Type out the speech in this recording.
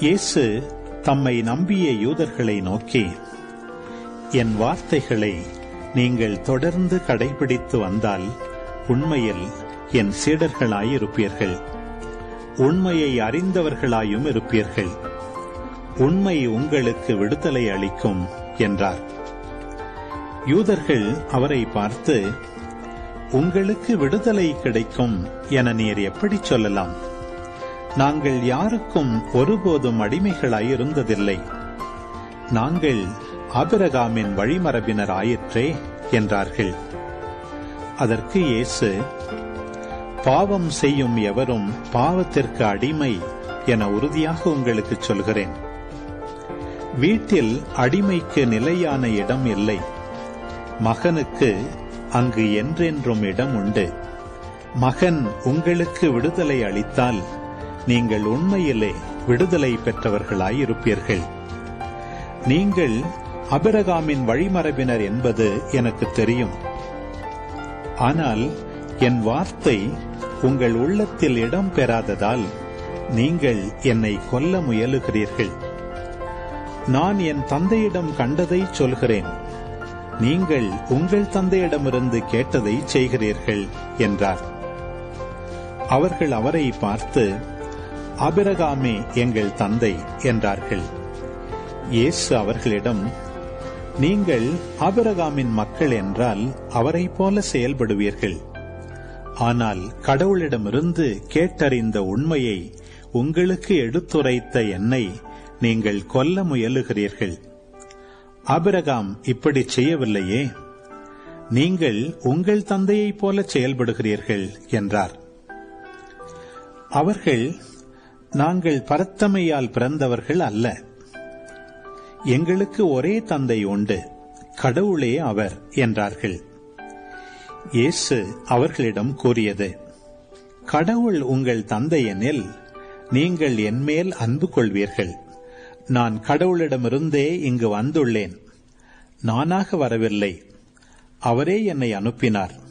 இயேசு தம்மை நம்பிய யூதர்களை நோக்கி என் வார்த்தைகளை நீங்கள் தொடர்ந்து கடைபிடித்து வந்தால் உண்மையில் என் சீடர்களாயிருப்பீர்கள். உண்மையை அறிந்தவர்களாயும் இருப்பீர்கள். உண்மை உங்களுக்கு விடுதலை அளிக்கும் என்றார். யூதர்கள் அவரை பார்த்து உங்களுக்கு விடுதலை கிடைக்கும் என நீர் எப்படி சொல்லலாம்? நாங்கள் யாருக்கும் ஒருபோதும் அடிமைகளாயிருந்ததில்லை. நாங்கள் ஆபிரகாமின் வழிமரபினர் ஆயிற்றே என்றார்கள். அதற்கு இயேசு பாவம் செய்யும் எவரும் பாவத்திற்கு அடிமை என உறுதியாக உங்களுக்கு சொல்கிறேன். வீட்டில் அடிமைக்கு நிலையான இடம் இல்லை. மகனுக்கு அங்கு என்றென்றும் இடம் உண்டு. மகன் உங்களுக்கு விடுதலை அளித்தால் நீங்கள் உண்மையிலே விடுதலை பெற்றவர்களாயிருப்பீர்கள். நீங்கள் அபிரகாமின் வழிமரபினர் என்பது எனக்கு தெரியும். ஆனால் என் வார்த்தை உங்கள் உள்ளத்தில் இடம் பெறாததால் நீங்கள் என்னை கொல்ல முயலுகிறீர்கள். நான் என் தந்தையிடம் கண்டதை சொல்கிறேன். நீங்கள் உங்கள் தந்தையிடமிருந்து கேட்டதை செய்கிறீர்கள் என்றார். அவர்கள் அவரை பார்த்து அபிரகாமே எங்கள் தந்தை என்றார்கள். இயேசு அவர்களிடம் நீங்கள் அபிரகாமின் மக்கள் என்றால் அவரைப் போல செயல்படுவீர்கள். ஆனால் கடவுளிடமிருந்து கேட்டறிந்த உண்மையை உங்களுக்கு எடுத்துரைத்த என்னை நீங்கள் கொல்ல முயலுகிறீர்கள். அபிரகாம் இப்படி செய்யவில்லையே. நீங்கள் உங்கள் தந்தையைப் போல செயல்படுகிறீர்கள் என்றார். அவர்கள் நாங்கள் பரத்தமையால் பிறந்தவர்கள் அல்ல. எங்களுக்கு ஒரே தந்தை உண்டு. கடவுளே அவர் என்றார்கள். இயேசு அவர்களிடம் கூறியது கடவுள் உங்கள் தந்தையெனில் நீங்கள் என்மேல் அன்பு கொள்வீர்கள். நான் கடவுளிடமிருந்தே இங்கு வந்துள்ளேன். நானாக வரவில்லை. அவரே என்னை அனுப்பினார்.